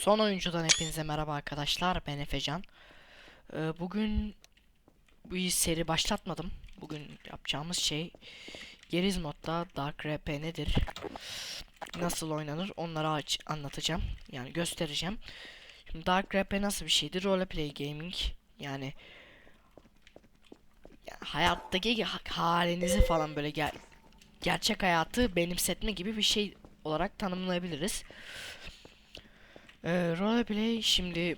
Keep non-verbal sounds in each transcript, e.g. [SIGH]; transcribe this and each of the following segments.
Son oyuncudan hepinize merhaba arkadaşlar. Ben Efecan. Ee, bugün bir seri başlatmadım. Bugün yapacağımız şey Geriz modda Dark RP nedir? Nasıl oynanır? Onları aç anlatacağım. Yani göstereceğim. Şimdi Dark RP nasıl bir şeydir? Roleplay gaming. Yani, yani hayattaki ha- halinizi falan böyle ger gerçek hayatı benimsetme gibi bir şey olarak tanımlayabiliriz. Ee, roleplay şimdi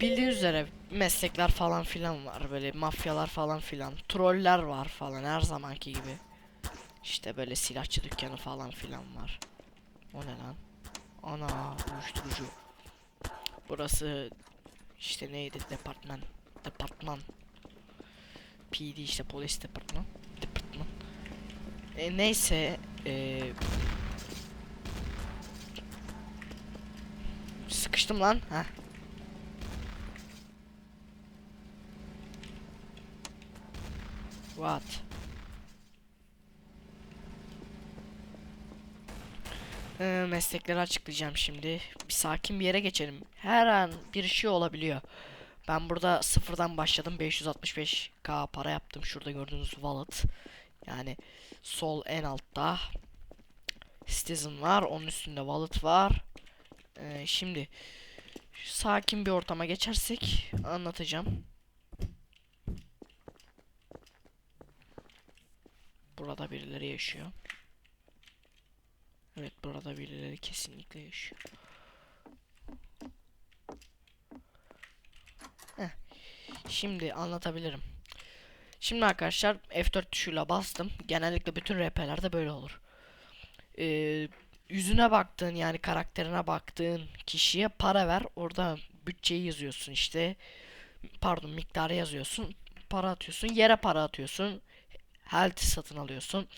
bildiğiniz üzere meslekler falan filan var böyle mafyalar falan filan troller var falan her zamanki gibi. İşte böyle silahçı dükkanı falan filan var. O ne lan? Ana uyuşturucu. Burası işte neydi? Departman departman. PD işte polis departman departman. E, neyse e, Sıkıştım lan. Heh. What? Ee, meslekleri açıklayacağım şimdi. Bir sakin bir yere geçelim. Her an bir şey olabiliyor. Ben burada sıfırdan başladım. 565k para yaptım. Şurada gördüğünüz wallet. Yani sol en altta. Citizen var. Onun üstünde wallet var. Ee, şimdi sakin bir ortama geçersek anlatacağım. Burada birileri yaşıyor. Evet burada birileri kesinlikle yaşıyor. Heh. Şimdi anlatabilirim. Şimdi arkadaşlar F4 tuşuyla bastım. Genellikle bütün RP'lerde böyle olur. Ee, yüzüne baktığın yani karakterine baktığın kişiye para ver. Orada bütçeyi yazıyorsun işte. Pardon miktarı yazıyorsun. Para atıyorsun. Yere para atıyorsun. Health satın alıyorsun.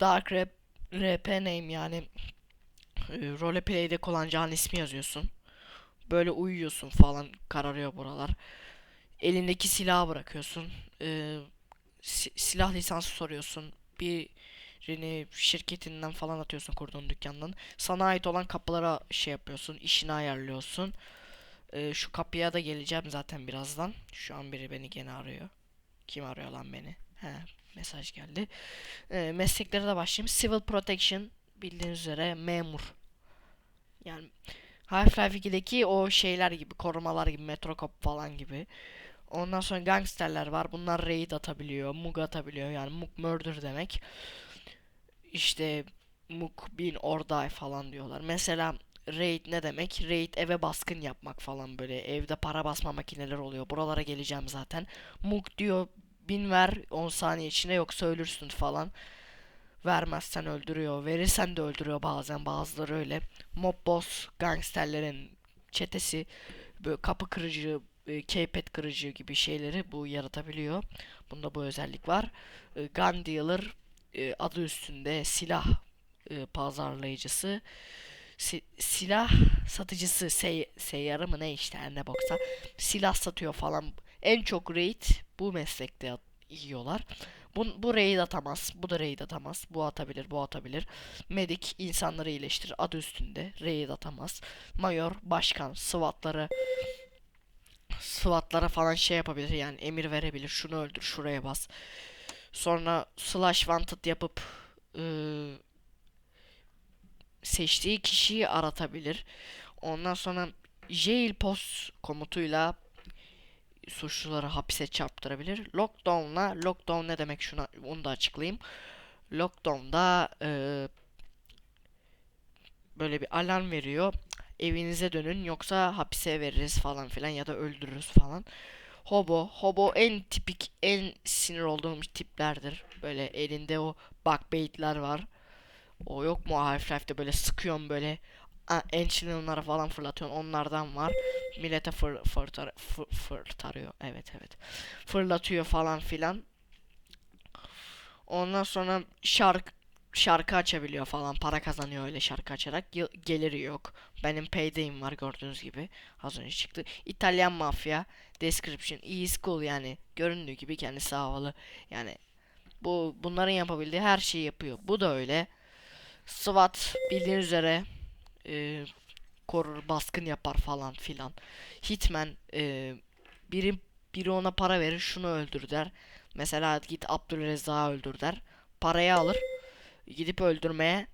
Dark Rap, RP name yani e, roleplay'de kullanacağın ismi yazıyorsun. Böyle uyuyorsun falan kararıyor buralar. Elindeki silahı bırakıyorsun. E, si- silah lisansı soruyorsun. Bir şirketinden falan atıyorsun kurduğun dükkandan. Sana ait olan kapılara şey yapıyorsun, işini ayarlıyorsun. Ee, şu kapıya da geleceğim zaten birazdan. Şu an biri beni gene arıyor. Kim arıyor lan beni? He, mesaj geldi. Ee, mesleklere de başlayayım. Civil Protection bildiğiniz üzere memur. Yani Half-Life 2'deki o şeyler gibi, korumalar gibi, Metrocop falan gibi. Ondan sonra gangsterler var. Bunlar raid atabiliyor, mug atabiliyor. Yani mug murder demek işte Muk bin Orday falan diyorlar. Mesela raid ne demek? Raid eve baskın yapmak falan böyle. Evde para basma makineleri oluyor. Buralara geleceğim zaten. Muk diyor bin ver 10 saniye içinde yoksa ölürsün falan. Vermezsen öldürüyor. Verirsen de öldürüyor bazen. Bazıları öyle. Mob boss gangsterlerin çetesi böyle kapı kırıcı, e, keypad kırıcı gibi şeyleri bu yaratabiliyor. Bunda bu özellik var. E, Gun dealer e, adı üstünde silah e, pazarlayıcısı si- silah satıcısı sey seyyarı mı ne işte her ne boksa silah satıyor falan. En çok raid bu meslekte yiyorlar. Bu, bu raid atamaz bu da raid atamaz bu atabilir bu atabilir. Medik insanları iyileştirir adı üstünde raid atamaz. Mayor başkan SWAT'ları SWAT'lara falan şey yapabilir yani emir verebilir şunu öldür şuraya bas Sonra slash wanted yapıp ıı, seçtiği kişiyi aratabilir. Ondan sonra jail post komutuyla suçluları hapise çarptırabilir. Lockdown'la lockdown ne demek şuna onu da açıklayayım. Lockdown'da ıı, böyle bir alarm veriyor. Evinize dönün yoksa hapise veririz falan filan ya da öldürürüz falan. Hobo. Hobo en tipik, en sinir olduğum tiplerdir. Böyle elinde o bugbait'ler var. O yok mu Half-Life'de böyle sıkıyorsun böyle Ancient'lara falan fırlatıyorsun. Onlardan var. Millete fır, fırtar, fır, fırtarıyor. Evet evet. Fırlatıyor falan filan. Ondan sonra şarkı şarkı açabiliyor falan. Para kazanıyor öyle şarkı açarak. Geliri yok. Benim payday'im var gördüğünüz gibi. Az önce çıktı. İtalyan mafya. Description. Iyi school yani. Göründüğü gibi kendisi havalı. Yani bu bunların yapabildiği her şeyi yapıyor. Bu da öyle. SWAT bildiğiniz üzere e, korur, baskın yapar falan filan. Hitman e, biri biri ona para verir, şunu öldür der. Mesela git Abdülrezzak'ı öldür der. Parayı alır. Gidip öldürmeye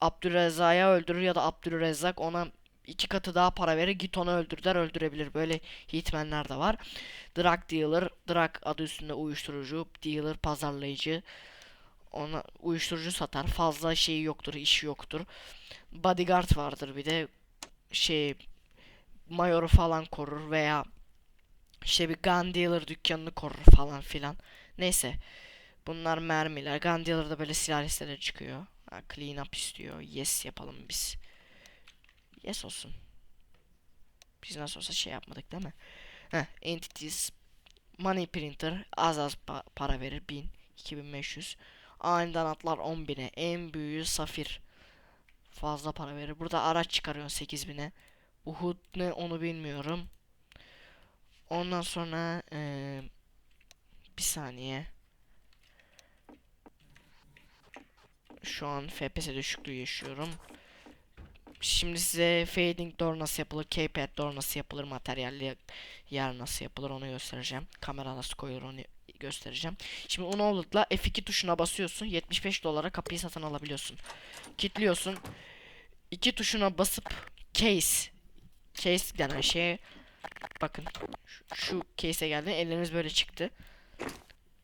Abdülrezzak'ı öldürür ya da Abdülrezzak ona iki katı daha para verir git onu öldür der öldürebilir. Böyle hitmenler de var. Drug dealer, drug adı üstünde uyuşturucu, dealer pazarlayıcı. Ona uyuşturucu satar. Fazla şeyi yoktur, işi yoktur. Bodyguard vardır bir de şey mayoru falan korur veya işte bir gun dealer dükkanını korur falan filan. Neyse. Bunlar mermiler. Gun dealer'da böyle silah çıkıyor. Ha, clean up istiyor. Yes yapalım biz. Yes olsun. Biz nasıl olsa şey yapmadık değil mi? Heh, entities money printer az az pa- para verir 1000 2500 aniden atlar 10.000'e en büyüğü safir fazla para verir burada araç çıkarıyorsun 8000'e bu HUD ne onu bilmiyorum ondan sonra eee, bir saniye şu an FPS düşüklüğü yaşıyorum Şimdi size fading door nasıl yapılır, keypad door nasıl yapılır, materyalli yer nasıl yapılır onu göstereceğim. Kamera nasıl koyulur onu göstereceğim. Şimdi Unowled'la F2 tuşuna basıyorsun. 75 dolara kapıyı satın alabiliyorsun. Kitliyorsun. İki tuşuna basıp case case denen şeye bakın şu, şu case'e geldi. Elleriniz böyle çıktı.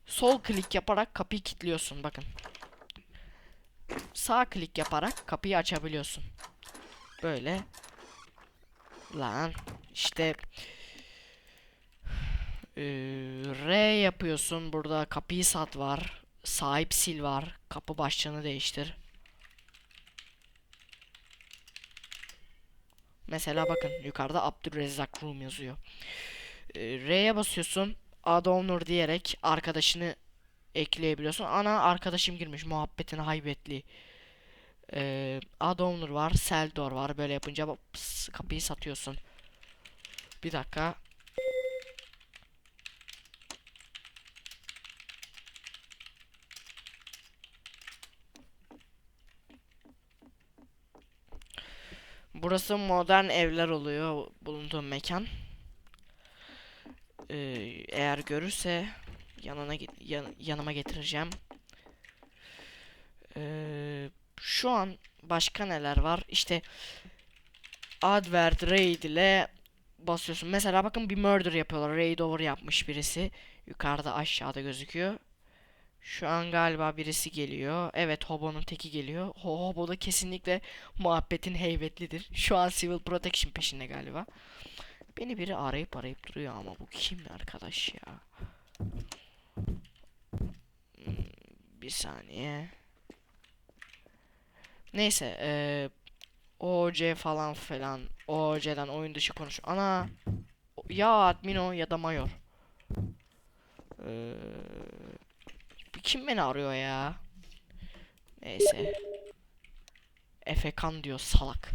Sol klik yaparak kapıyı kilitliyorsun bakın. Sağ klik yaparak kapıyı açabiliyorsun. Böyle. Lan işte eee, R yapıyorsun. Burada kapıyı sat var. Sahip sil var. Kapı başlığını değiştir. Mesela bakın yukarıda Abdülrezzak Room yazıyor. Eee, R'ye basıyorsun. Add owner diyerek arkadaşını ekleyebiliyorsun. Ana arkadaşım girmiş muhabbetine haybetli. Add owner var, sell door var. Böyle yapınca ps- kapıyı satıyorsun. Bir dakika. Burası modern evler oluyor bulunduğum mekan. Ee, eğer görürse yanına yan- yanıma getireceğim. Ee, şu an başka neler var? İşte advert raid ile basıyorsun. Mesela bakın bir murder yapıyorlar. Raid over yapmış birisi. Yukarıda aşağıda gözüküyor. Şu an galiba birisi geliyor. Evet Hobo'nun teki geliyor. Ho Hobo da kesinlikle muhabbetin heybetlidir. Şu an civil protection peşinde galiba. Beni biri arayıp arayıp duruyor ama bu kim arkadaş ya? Hmm, Bir saniye. Neyse eee OC falan falan OC'den oyun dışı konuş. Ana ya admin o ya da mayor. Bu kim beni arıyor ya? Neyse. Efekan diyor salak.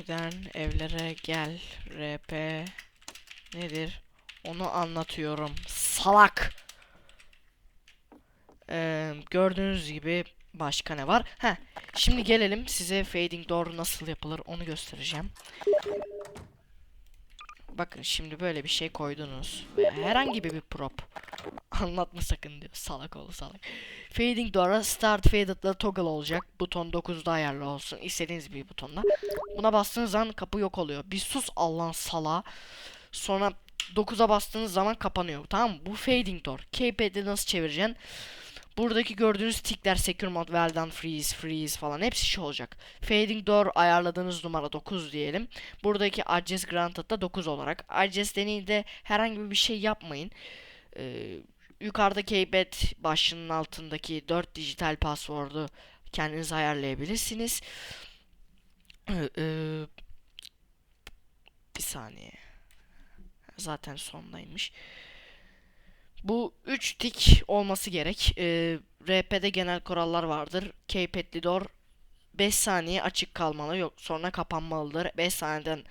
Modern evlere gel. RP nedir? Onu anlatıyorum. Salak. Ee, gördüğünüz gibi başka ne var? Heh, şimdi gelelim size fading door nasıl yapılır onu göstereceğim. Bakın şimdi böyle bir şey koydunuz. Herhangi bir prop. Anlatma sakın diyor. Salak ol salak. Fading door'a start faded'la toggle olacak. Buton 9'da ayarlı olsun. İstediğiniz bir butonla. Buna bastığınız zaman kapı yok oluyor. Bir sus Allah'ın sala. Sonra 9'a bastığınız zaman kapanıyor. Tamam mı? Bu fading door. Keypad'i nasıl çevireceksin? Buradaki gördüğünüz tickler secure mode, well done, freeze, freeze falan hepsi şey olacak. Fading door ayarladığınız numara 9 diyelim. Buradaki address granted da 9 olarak. Address deneyinde herhangi bir şey yapmayın. Ee, yukarıda keypad başlığının altındaki 4 dijital password'u kendiniz ayarlayabilirsiniz. Ee, e, bir saniye. Zaten sondaymış. Bu 3 tik olması gerek. Ee, RP'de genel kurallar vardır. Keypad'li door 5 saniye açık kalmalı yok sonra kapanmalıdır. 5 saniyeden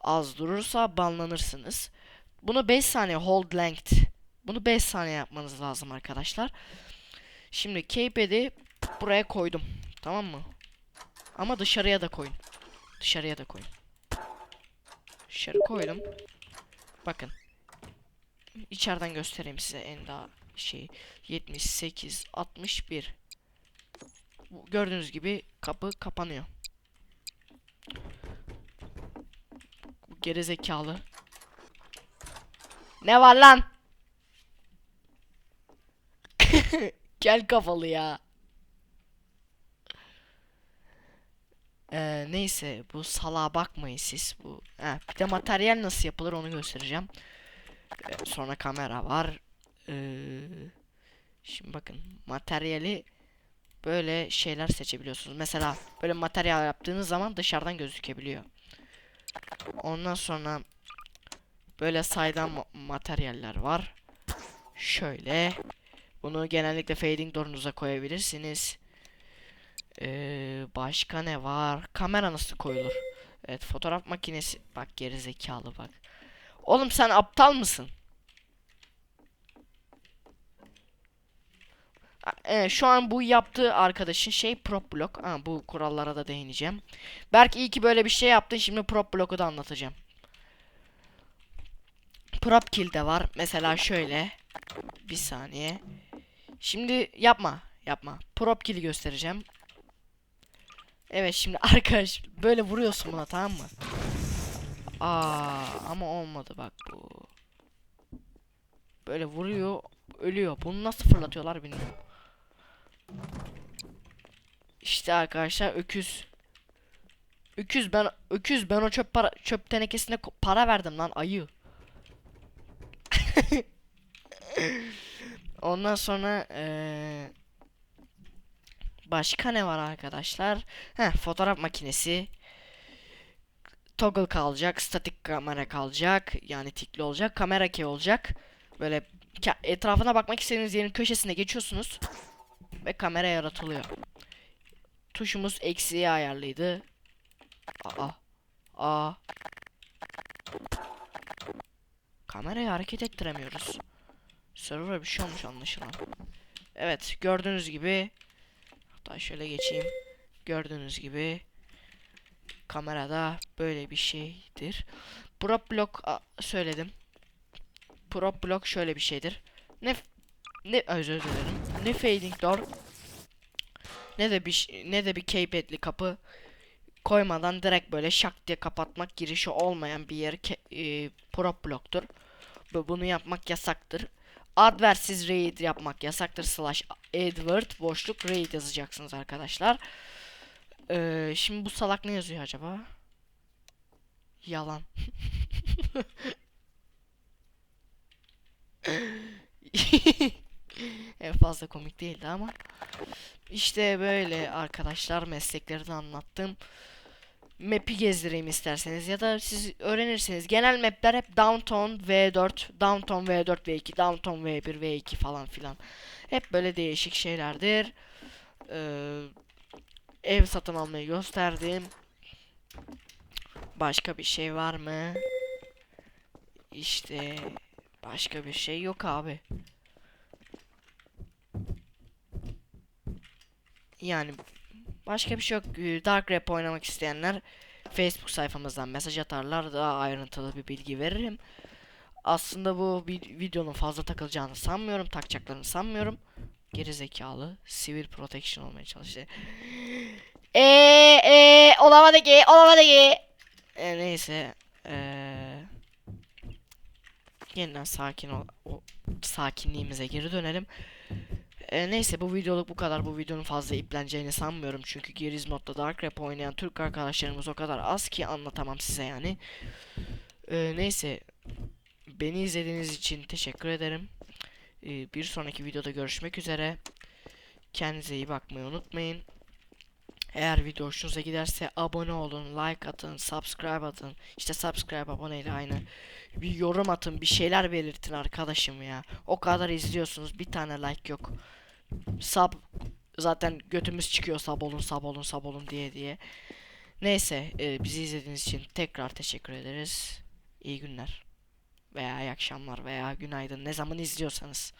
az durursa banlanırsınız. Bunu 5 saniye hold length Bunu 5 saniye yapmanız lazım arkadaşlar. Şimdi keypad'i buraya koydum. Tamam mı? Ama dışarıya da koyun. Dışarıya da koyun. Dışarı koydum. Bakın. İçeriden göstereyim size en daha şey 78 61 Bu Gördüğünüz gibi kapı kapanıyor. Gerizekalı. Ne var lan? Gel kafalı ya. Ee, neyse bu salağa bakmayın siz bu. Ha, bir de materyal nasıl yapılır onu göstereceğim. Ee, sonra kamera var. Ee, şimdi bakın materyali böyle şeyler seçebiliyorsunuz. Mesela böyle materyal yaptığınız zaman dışarıdan gözükebiliyor. Ondan sonra böyle saydam ma- materyaller var. Şöyle. Bunu genellikle fading door'unuza koyabilirsiniz. Ee, başka ne var? Kamera nasıl koyulur? Evet fotoğraf makinesi. Bak geri zekalı bak. Oğlum sen aptal mısın? Evet, şu an bu yaptığı arkadaşın şey prop block. Ha, bu kurallara da değineceğim. Berk iyi ki böyle bir şey yaptın. Şimdi prop block'u da anlatacağım. Prop kill de var. Mesela şöyle. Bir saniye. Şimdi yapma. Yapma. Prop kill'i göstereceğim. Evet şimdi [LAUGHS] arkadaş böyle vuruyorsun buna tamam mı? Aa ama olmadı bak bu. Böyle vuruyor, ölüyor. Bunu nasıl fırlatıyorlar bilmiyorum. İşte arkadaşlar öküz. Öküz ben öküz ben o çöp para çöp tenekesine para verdim lan ayı. [LAUGHS] Ondan sonra eee başka ne var arkadaşlar? Heh, fotoğraf makinesi. Toggle kalacak, statik kamera kalacak. Yani tikli olacak, kamera key olacak. Böyle etrafına bakmak istediğiniz yerin köşesine geçiyorsunuz ve kamera yaratılıyor. Tuşumuz eksiye ayarlıydı. Aa. Aa. Kamerayı hareket ettiremiyoruz. Server'a bir şey olmuş anlaşılan. Evet gördüğünüz gibi hatta şöyle geçeyim. Gördüğünüz gibi kamerada böyle bir şeydir. Prop block söyledim. Prop block şöyle bir şeydir. Ne ne özür dilerim. Ne fading door ne de bir ne de bir keypad'li kapı koymadan direkt böyle şak diye kapatmak girişi olmayan bir yer e, prop block'tur. Bu- Bunu yapmak yasaktır. Adversiz raid yapmak yasaktır. Slash Edward boşluk raid yazacaksınız arkadaşlar. Ee, şimdi bu salak ne yazıyor acaba? Yalan. [LAUGHS] en fazla komik değildi ama. İşte böyle arkadaşlar mesleklerini anlattım. Map'i gezdireyim isterseniz ya da siz öğrenirsiniz. Genel map'ler hep Downtown V4, Downtown V4 V2, Downtown V1 V2 falan filan. Hep böyle değişik şeylerdir. Ee, ev satın almayı gösterdim. Başka bir şey var mı? İşte başka bir şey yok abi. Yani başka bir şey yok. Ee, Dark Rap oynamak isteyenler Facebook sayfamızdan mesaj atarlar. Daha ayrıntılı bir bilgi veririm. Aslında bu vi- videonun fazla takılacağını sanmıyorum. Takacaklarını sanmıyorum. Geri zekalı. Civil protection olmaya çalıştı. Eee [GASPS] eee olamadı ki olamadı ki. E, neyse. Eee yeniden sakin ol, o sakinliğimize geri dönelim. E, neyse bu videoluk bu kadar. Bu videonun fazla ipleneceğini sanmıyorum. Çünkü Gears Mod'da Dark Rap oynayan Türk arkadaşlarımız o kadar az ki anlatamam size yani. E, neyse. Beni izlediğiniz için teşekkür ederim. E, bir sonraki videoda görüşmek üzere. Kendinize iyi bakmayı unutmayın. Eğer video hoşunuza giderse abone olun, like atın, subscribe atın. İşte subscribe aboneyle aynı. Bir yorum atın, bir şeyler belirtin arkadaşım ya. O kadar izliyorsunuz, bir tane like yok. Sub zaten götümüz çıkıyor sab olun, sab olun, sab olun diye diye. Neyse, e, bizi izlediğiniz için tekrar teşekkür ederiz. İyi günler. veya iyi akşamlar veya günaydın ne zaman izliyorsanız.